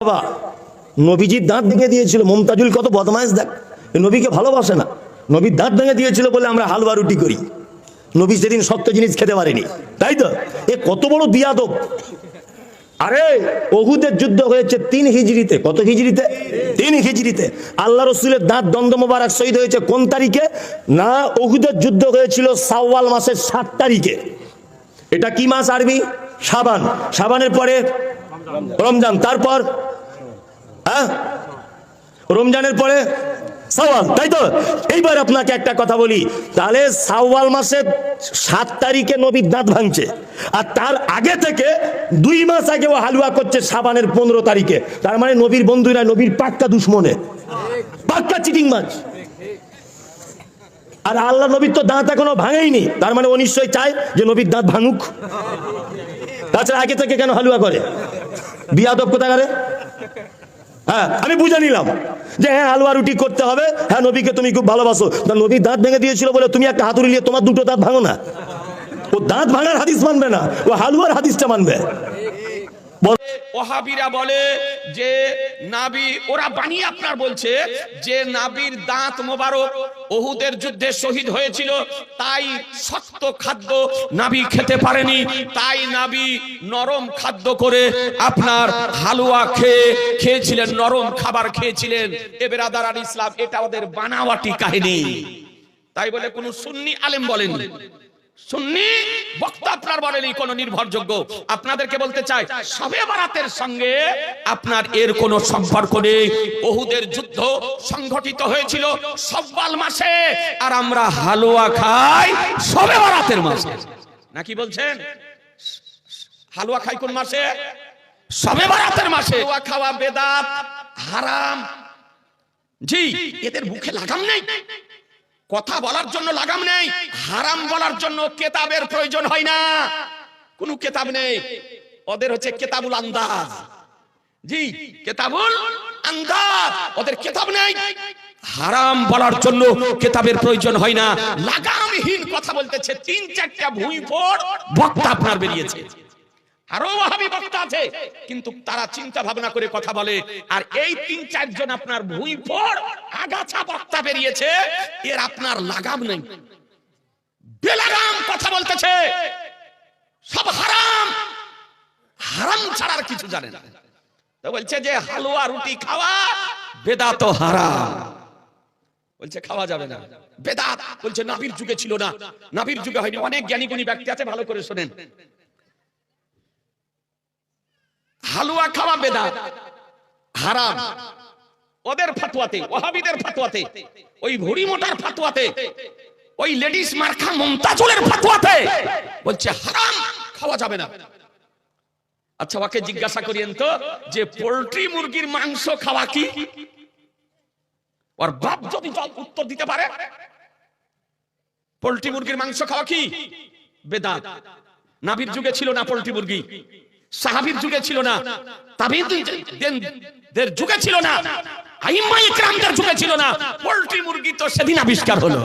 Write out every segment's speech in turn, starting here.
বাবা, নবীজির দাঁত ভেঙে দিয়েছিল। মমতাজুল কত বদমাইশ দেখ। নবীকে ভালোবাসে না। নবীর দাঁত ভেঙে দিয়েছিল বলে আমরা হালুয়া রুটি করি। নবী সেদিন শক্ত জিনিস খেতে পারেনি। তাই তো? এ কত বড় বিয়াদব। আরে, ওহুদের যুদ্ধ হয়েছে তিন হিজড়িতে। কত হিজড়িতে? তিন হিজড়িতে। আল্লাহ রসুলের দাঁত দ্বন্দ্ব মোবারক শহীদ হয়েছে কোন তারিখে? না অহুদের যুদ্ধ হয়েছিল সাওয়াল মাসের সাত তারিখে। এটা কি মাস আরবি? সাবান সাবানের পরে রমজান, তারপর? হ্যাঁ? রমজানের পরে সাওয়াল, তাই তো? এইবার আপনাকে একটা কথা বলি, তাহলে সাওয়াল মাসের সাত তারিখে নবীর দাঁত ভাঙছে, আর তার আগে থেকে দুই মাস আগে ও হালুয়া করছে সাবানের পনেরো তারিখে, তার মানে নবীর বন্ধুরা নবীর পাক্কা দুশ্মনে, পাক্কা চিটিং মাছ। আর আল্লাহ নবীর তো দাঁত এখনও ভাঙেইনি, তার মানে ও নিশ্চয়ই চায় যে নবীর দাঁত ভাঙুক। তাছাড়া আগে থেকে কেন হালুয়া করে? বিয়াদব কোথায় করে হ্যাঁ আমি বুঝে নিলাম যে হ্যাঁ হালুয়া রুটি করতে হবে। হ্যাঁ নবীকে তুমি খুব ভালোবাসো। তা নবীর দাঁত ভেঙে দিয়েছিল বলে তুমি একটা হাতুড়ি নিয়ে তোমার দুটো দাঁত ভাঙো না। ও দাঁত ভাঙার হাদিস মানবে না, ও হালুয়ার হাদিসটা মানবে। ওহাবিরা বলে যে নাবি, ওরা বানিয়ে আপনার বলছে যে নাবির দাঁত মোবারক ওহুদের যুদ্ধে শহীদ হয়েছিল, তাই শক্ত খাদ্য নাবি খেতে পারেনি, তাই নাবি নরম খাদ্য করে আপনার হালুয়া খেয়ে খেয়েছিলেন, নরম খাবার খেয়েছিলেন। এ বেরাদার ইসলাম, এটা ওদের বানাওয়াটি কাহিনী। তাই বলে কোন সুন্নি আলেম বলেন সুন্নি বক্তা আপনার বলেনি কোন নির্ভরযোগ্য। আপনাদেরকে বলতে চাই, সবে বারাতের সঙ্গে আপনার এর কোনো সম্পর্ক নেই। ওহুদের যুদ্ধ সংঘটিত হয়েছিল সব্বাল মাসে, আর আমরা হালুয়া খাই সবে বারাতের মাসে। নাকি বলছেন? হালুয়া খাই কোন মাসে? সবে বারাতের মাসে। হালুয়া খাওয়া বেদাত, হারাম। জি, এদের মুখে লাগাম নেই। কথা বলার জন্য লাগাম নেই, হারাম বলার জন্য কেতাবের প্রয়োজন হয় না। কোনো কেতাব নেই, ওদের হচ্ছে কেতাবুল আন্দাজ। জি, কেতাবুল আন্দাজ, ওদের কেতাব নেই। হারাম বলার জন্য কেতাবের প্রয়োজন হয় না। লাগামহীন কথা বলতেছে, তিন চারটা ভুঁই ফোড় বক্তা আপনার বেরিয়েছে। আরও ওয়াহাবি বক্তা আছে, কিন্তু তারা চিন্তা ভাবনা করে কথা বলে, আর এই তিন চারজন আপনার ভুঁই পর আগাছা বক্তা বেরিয়েছে, এর আপনার লাগাম নেই। বেলাগাম কথা বলতেছে, সব হারাম। হারাম ছাড়ার কিছু জানে না। তো বলছে যে, হালুয়া রুটি খাওয়া বেদাত হারাম। বলছে, খাওয়া যাবে না। বেদাত, বলছে নাবির যুগে ছিল না। নাবির যুগে হয়নি। অনেক জ্ঞানী গুণী ব্যক্তি আছে, ভালো করে শোনেন। হালুয়া খাওয়া বেদাত। হারাম। ওদের ফাতুয়াতে ওহাবিদের ফাতুয়াতে, ওই ভুড়ি মোটার ফাতুয়াতে, ওই লেডিস মার্খা মমতাজুলের ফাতুয়াতে বলছে, হারাম, খাওয়া যাবে না। আচ্ছা ওকে জিজ্ঞাসা করিয়েন তো যে পোল্ট্রি মুরগির মাংস খাওয়া কি? ওর বাপ যদি উত্তর দিতে পারে, পোল্ট্রি মুরগির মাংস খাওয়া কি? বেদাত। নাবির যুগে ছিল না পোল্ট্রি মুরগি, সাহাবির যুগে ছিল না তাবিদের যুগে ছিল না। আইম্মা ইকরামদের যুগে ছিল না। পোল্ট্রি মুরগি তো সেদিন আবিষ্কার হলো।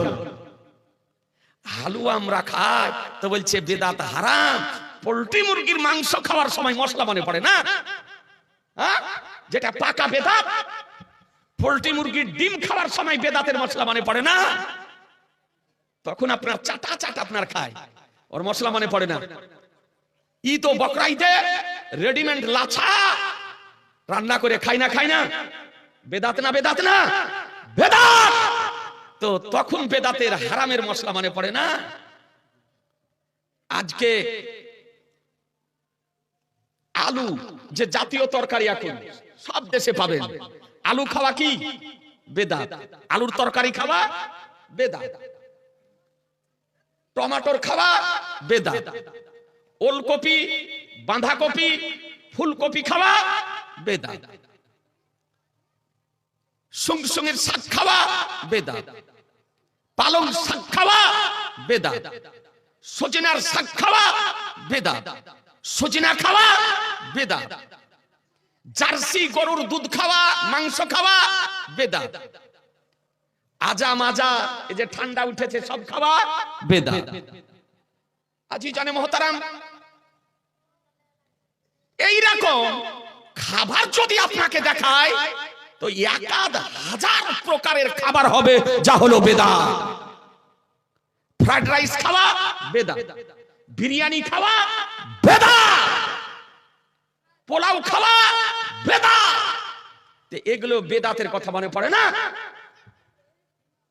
হালুয়া আমরা খাই, তো বলছে বেদাত হারাম, পোল্ট্রি মুরগির মাংস খাওয়ার সময় মশলা মনে পড়ে না? হ্যাঁ? যেটা পাকা বেদাত, পোল্ট্রি মুরগির ডিম খাওয়ার সময় বেদাতের মশলা মনে পড়ে না? তখন আপনার চাটা চাটা আপনার খায়, ওর মশলা মনে পড়ে না। ই তো বকরাইতে রেডিমেড লাছা, রান্না করে খাই না খাই না। বেদাত না বেদাত না? বেদাত! তো তখন বেদাতের হারামের মশলা মনে পড়ে না? আজকে আলু যে জাতীয় তরকারি এখন, সব দেশে পাবেন। আলু খাওয়া কি? বেদাত। আলুর তরকারি খাওয়া বেদাত। টমাটোর খাওয়া বেদাত। ওলকপি, বাঁধাকপি, ফুলকপি খাওয়া বেদা সুংসুঙের শাক খাওয়া বেদা পালং শাক খাওয়া বেদা সজিনার শাক খাওয়া বেদা সজিনা খাওয়া বেদা জার্সি গরুর দুধ খাওয়া, মাংস খাওয়া বেদা আজা মাজা, এই যে ঠান্ডা উঠেছে, সব খাওয়া বেদা আজি জানে মহতারাম, এইরকম খাবার যদি আপনাকে দেখায় তো একাদ হাজার প্রকারের খাবার হবে, যা হলো বেদা ফ্রাইড রাইস খাওয়া বেদা বিরিয়ানি খাওয়া বেদা পোলাও খাওয়া বেদা এগুলো বেদাতের কথা মনে পড়ে না?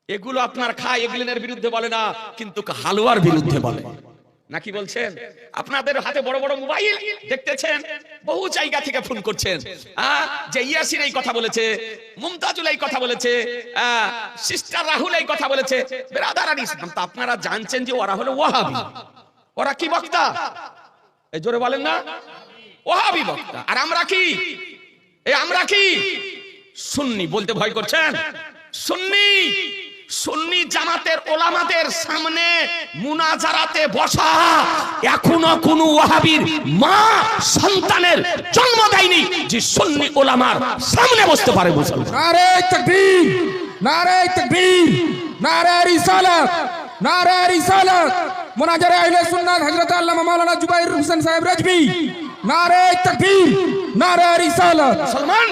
এগুলো আপনার খায় এগুলিনের বিরুদ্ধে বলে না, কিন্তু হালুয়ার বিরুদ্ধে বলে। নাকি বলছেন? আপনাদের হাতে বড় বড় মোবাইল দেখতেছেন? বহু জায়গা থেকে ফোন করছেন। যে ইয়াসিন এই কথা বলেছে, মুমতাজুল এই কথা বলেছে সিস্টার রাহুল এই কথা বলেছে, বেরাদার ইসলাম তা আপনারা জানছেন যে ওরা হলো ওয়াহাবি। ওরা কি বক্তা? এই জোরে বলেন না। ওয়াহাবি বক্তা। আর আমরা কি? এই আমরা কি? সুন্নি বলতে ভয় করছেন? সুন্নি? সুন্নি জামাতের ওলামাদের সামনে মুনাজারাতে বসা এখনও কোন ওয়াহাবির মা সন্তানের জন্ম দেয়নি যে সুন্নি ওলামার সামনে বসতে পারে মুসলমান। নারে তকবীর নারে তকবীর নারে রিসালাত নারে রিসালাত। মুনাজার আহলে সুন্নাত হযরত আল্লামা মাওলানা জুবাইর হোসেন সাহেব রাজবি। নারে তকবীর নারে রিসালাত। মুসলমান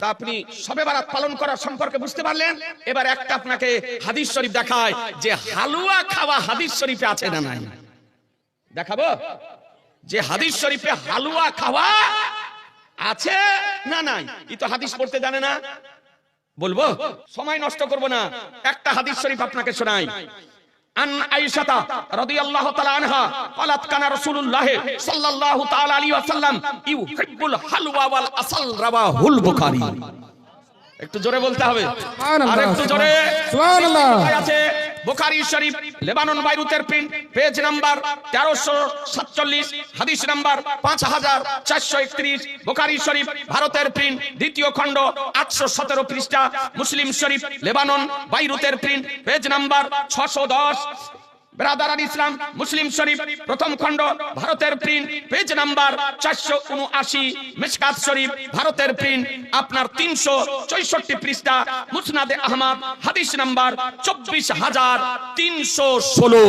তা আপনি সবে বারাত পালন করার সম্পর্কে বুঝতে পারলেন? এবার একটা আপনাকে হাদিস শরীফ দেখায় যে হালুয়া খাওয়া হাদিস শরীফে আছে না নাই? দেখাবো? যে হাদিস শরীফে হালুয়া খাওয়া আছে না নাই? ই তো হাদিস পড়তে জানে না। বলব? সময় নষ্ট করব না। একটা হাদিস শরীফ আপনাকে শোনাই। আন আয়েশাতা রাদিয়াল্লাহু তাআলা আনহা قالت كان رسول الله صلى الله تعالى عليه وسلم يحب الحلوى والعسل রাওয়াহুল বুখারী একটু জোরে বলতে হবে সুবহানাল্লাহ, আর একটু জোরে সুবহানাল্লাহ। আছে বুখারী, শরীফ, লেবানন, বাইরুতের প্রিন্ট, পেজ নাম্বার 1347 হাদিস নাম্বার পাঁচ হাজার চারশো একত্রিশ, বোখারি, শরীফ, ভারতের প্রিন্ট, দ্বিতীয় খণ্ড 817 পৃষ্ঠা, মুসলিম শরীফ, লেবানন, বাইরুতের প্রিন্ট, পেজ নাম্বার 610 ব্রাদার ইসলাম মুসলিম শরীফ প্রথম ভারতের প্রিন্ট পেজ নাম্বার চারশো উনআশি শরীফ, ভারতের প্রিন্ট আপনার তিনশো চৌষট্টি পৃষ্ঠা, মুসনাদে আহমদ, হাদিস নাম্বার চব্বিশ হাজার তিনশো ষোলো।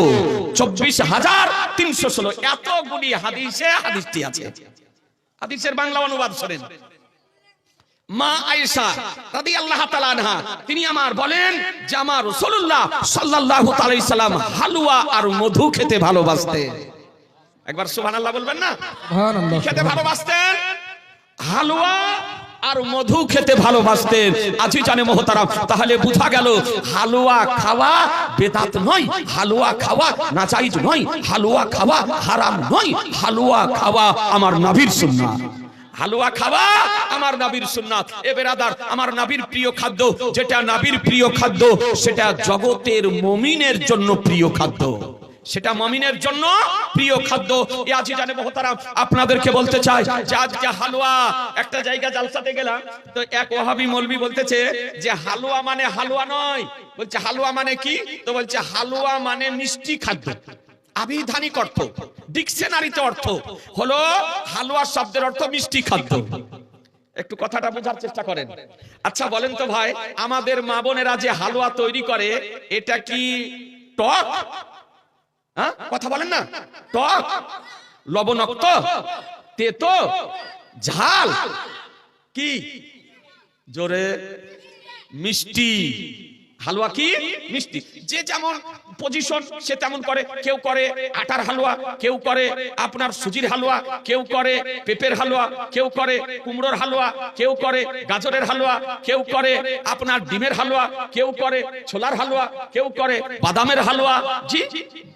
চব্বিশ হাজার তিনশো ষোলো। এতগুলি হাদিসে হাদিসটি আছে। হাদিসের বাংলা অনুবাদ শোনেন। মা আয়েশা রাদিয়াল্লাহু তাআলা আনহা তিনি আমার বলেন যে আমার রাসূলুল্লাহ সাল্লাল্লাহু তাআলা সাল্লাম হালুয়া আর মধু খেতে ভালোবাসতেন। একবার সুবহানাল্লাহ বলবেন না? সুবহানাল্লাহ খেতে ভালোবাসতেন? হালুয়া আর মধু খেতে ভালোবাসতেন। আজি জানে মোহতারাম তাহলে বুঝা গেল হালুয়া খাওয়া বেদাত নয় হালুয়া খাওয়া নাজাইজ নয় হালুয়া খাওয়া হারাম নয় হালুয়া খাওয়া আমার নবীর সুন্নাহ হালুয়া খাওয়া আমার নাবির সুন্নাত। এ বেরাদার, আমার নবীর প্রিয় খাদ্য, যেটা নবীর প্রিয় খাদ্য, সেটা জগতের মমিনের জন্য প্রিয় খাদ্য। সেটা মমিনের জন্য প্রিয় খাদ্য। আজি জানে মহতারাম, আপনাদেরকে বলতে চাই যে আজকে হালুয়া, একটা জায়গা জালসাতে গেলাম, তো এক ওহাবি মলবি বলতেছে যে হালুয়া মানে হালুয়া নয়, বলছে হালুয়া মানে কি? তো বলছে হালুয়া মানে মিষ্টি খাদ্য। আবিধানিক অর্থ। ডিকশনারিতে অর্থ। হলো হালুয়া শব্দের অর্থ মিষ্টি খাদ্য। একটু কথাটা বোঝার চেষ্টা করেন। আচ্ছা বলেন তো ভাই, আমাদের মা বোনেরা যে হালুয়া তৈরি করে, এটা কি টক? হ্যাঁ? কথা বলেন না। টক? লবণাক্ত? তেতো? ঝাল? কি? জোরে, মিষ্টি। হালুয়া কি? মিষ্টি। যে যেমন পজিশন সে তেমন করে। কেউ করে আটার হালুয়া, কেউ করে আপনার সুজির হালুয়া, কেউ করে পেঁপের হালুয়া, কেউ করে কুমড়োর হালুয়া, কেউ করে গাজরের হালুয়া, কেউ করে আপনার ডিমের হালুয়া, কেউ করে ছোলার হালুয়া, কেউ করে বাদামের হালুয়া। জি,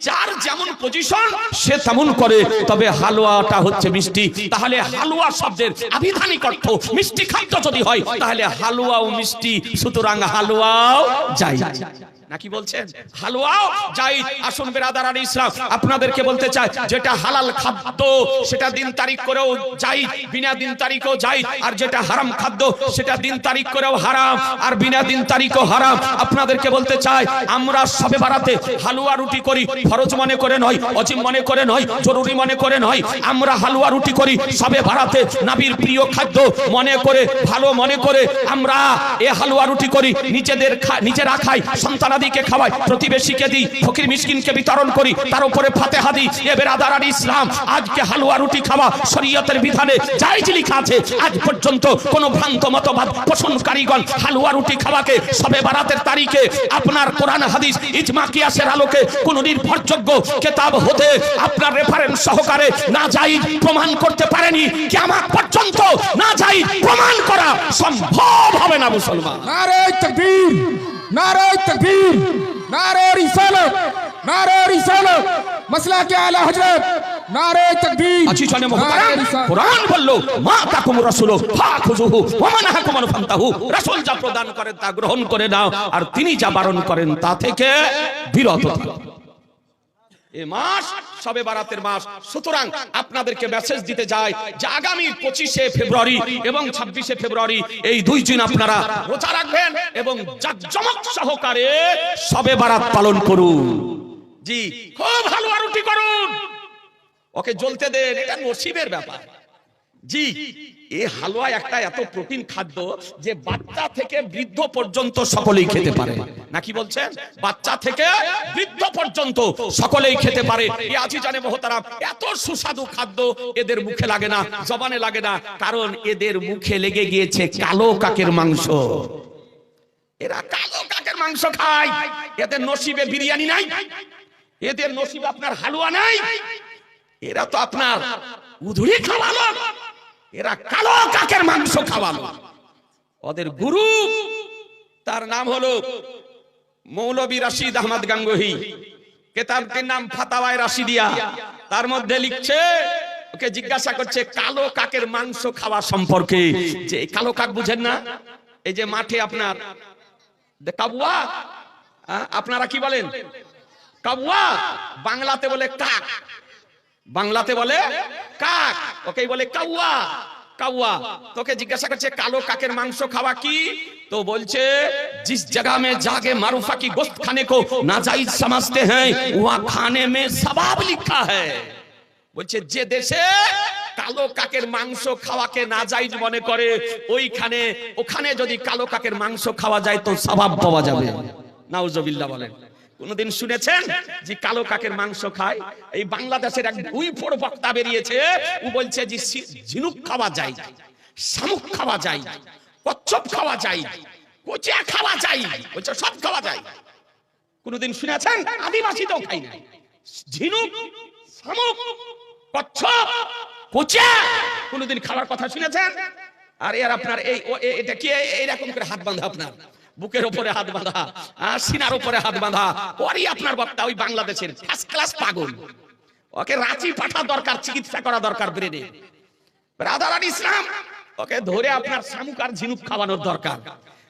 যার যেমন পজিশন সে তেমন করে। তবে হালুয়াটা হচ্ছে মিষ্টি। তাহলে হালুয়া শব্দের আবিধানিক অর্থ মিষ্টি খাদ্য যদি হয়, তাহলে হালুয়াও মিষ্টি। সুতরাং হালুয়াও যাই নাকি বলছেন? হালুয়াও? যাই, আসুন বেরাদার আলী ইসলাম, আপনাদেরকে বলতে চাই, যেটা হালাল খাদ্য, সেটা দিন তারিখ করেও যাই, বিনা দিন তারিখও যাই, আর যেটা হারাম খাদ্য, সেটা দিন তারিখ করেও হারাম, আর বিনা দিন তারিখও হারাম। আপনাদেরকে বলতে চাই, আমরা সবে বাড়াতে হালুয়া রুটি করি, ফরজ মনে করে নয়, অজিম মনে করে নয়, জরুরি মনে করে নয়, আমরা হালুয়া রুটি করি, সবে বাড়াতে নাবির প্রিয় খাদ্য মনে করে, ভালো মনে করে, আমরা এ হালুয়া রুটি করি, নিজেদের নিজেরা খাই, সন্তানাদের দাদিকে খাওয়াই, প্রতিবেশীকে দিই, ফকির মিসকিনকে বিতরণ করি, তার উপরে ফাতেহা দিই, এ বেরাদার আর ইসলাম, আজকে হালুয়া রুটি খাওয়া শরীয়তের বিধানে জায়েজ লিখা আছে, আজ পর্যন্ত কোন ভ্রান্ত মতবাদ পোষণকারীগণ হালুয়া রুটি খাওয়াকে সবে বারাতের তারিখে আপনার কোরআন হাদিস ইজমা কিয়াসের আলোকে কোন নির্ভরযোগ্য কেতাব হতে আপনার রেফারেন্স সহকারে না যাই প্রমাণ করতে পারেনি কি আমার পর্যন্ত না যাই প্রমাণ করা সম্ভব হবে না মুসলমান। আরে তাকবীর। नारे तकबीर नारे रिसालत नारे रिसालत मसला के आला हजरत नारे तकबीर আছি চলে नारे মহতারাম रिसालत কোরআন বলল মা তাকুম রাসূলু ফাখুযুহু ওয়া মানহাকুম আন ফান্তাহু রাসূল যা প্রদান করেন তা গ্রহণ করে নাও আর তিনি যা বারণ করেন তা থেকে বিরত থাকো এ মাস সবে বারাতের মাস। সুতরাং আপনাদেরকে মেসেজ দিতে যায় যে আগামী পঁচিশে ফেব্রুয়ারি এবং ছাব্বিশে ফেব্রুয়ারি এই দুই দিন আপনারা রোজা রাখবেন এবং জাকজমক সহকারে সবে বারাত পালন করুন। জি, খুব ভালো আরুটি করুন। ওকে জ্বলতে দেন, এটা নসিবের ব্যাপার। জি এই হালুয়া একটা এত প্রোটিন খাদ্য যে বাচ্চা থেকে বৃদ্ধ পর্যন্ত সকলেই খেতে পারে। নাকি বলছেন? বাচ্চা থেকে বৃদ্ধ পর্যন্ত সকলেই খেতে পারে। এ আজি জানে মহতারাম এত সুস্বাদু খাদ্য এদের মুখে লাগে না জবানে লাগে না কারণ এদের মুখে লেগে গিয়েছে কালো কাকের মাংস। এরা কালো কাকের মাংস খায়। এদের নসিবে বিরিয়ানি নাই। এদের নসিবে আপনার হালুয়া নাই। এরা তো আপনার উধুরি খাওয়ালো এরা কালো কাকের মাংস খাওয়ালো। ওদের গুরু, তার নাম হলো মৌলবী রাশিদ আহমদ গাঙ্গুহি। কেতাবটির নাম ফাতাওয়ায় রাশিদিয়া। তার মধ্যে লিখছে, ওকে জিজ্ঞাসা করছে, কালো কাকের মাংস খাওয়া সম্পর্কে। যে কালো কাক বুঝেন না? এই যে মাঠে আপনার কাবুয়া আপনারা কি বলেন? কাবুয়া, বাংলাতে বলে কাক। বাংলাতে বলে কাক ওকে বলে কাউয়া কাউয়া তোকে জিজ্ঞাসা করছে কালো কাকের মাংস খাওয়া কি তো বলছে जिस जगह में जाके मारूफा की गोश्त खाने को नाजायज समझते हैं वहां खाने में सवाब लिखा है বলছে যে দেশে কালো কাকের মাংস খাওয়াকে নাজাইজ মনে করে ওইখানে ওখানে যদি কালো কাকের মাংস খাওয়া যায় তো সবাব পাওয়া যাবে নাউজবিল্লাহ বলেন কোনদিন শুনেছেন যে কালো কাকের মাংস খায়? এই বাংলাদেশের এক দুই ফোর বক্তা বেরিয়েছে, ও বলছে যে ঝিনুক খাওয়া যায়, শামুক খাওয়া যায়, কচ্ছপ খাওয়া যায় কোচিয়া খাওয়া যায়, বলছে সব খাওয়া যায়। কোনদিন শুনেছেন? আদিবাসী তো খাই না ঝিনুক, শামুক, কচ্ছপ কোচিয়া কোনদিন খাওয়ার কথা শুনেছেন? আর এর আপনার এই এটা কি? এই- এইরকম করে হাত বাঁধা আপনার। বুকের উপরে হাত বাঁধা, আর সিনার উপরে হাত বাঁধা। ওরই আপনার বক্তা, ওই বাংলাদেশের ফার্স্ট ক্লাস পাগল। ওকে রাঁচি পাঠা দরকার, চিকিৎসা করা দরকার ব্রেনে আর ইসলাম, ওকে ধরে আপনার শামুক আর ঝিনুক খাওয়ানোর দরকার।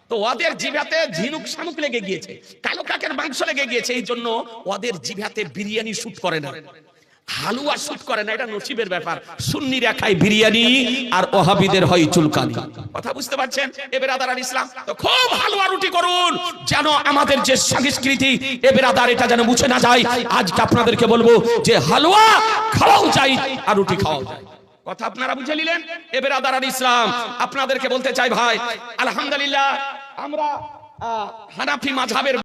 তো ওদের জিভাতে ঝিনুক শামুক লেগে গিয়েছে, কালো কাকের মাংস লেগে গিয়েছে, এই জন্য ওদের জিভাতে বিরিয়ানি শুট করে না। হালুয়া শুট করে না, এটা নসিবের ব্যাপার। সুন্নিরা খায় বিরিয়ানি আর ওহাবিদের হয় চুলকানি। কথা বুঝতে পারছেন? এবার আদার আর ইসলাম, তো খুব হালুয়া রুটি করুন। যেন আমাদের যে সংস্কৃতি এবার আদার এটা যেন মুছে না যায়। আজকে আপনাদেরকে বলব যে হালুয়া খাওয়াও যায় আর রুটি খাওয়াও যায়। কথা আপনারা বুঝে নিলেন? এবার আদার আর ইসলাম, আপনাদেরকে বলতে চাই ভাই, আলহামদুলিল্লাহ, আমরা হানাফি মাঝাবের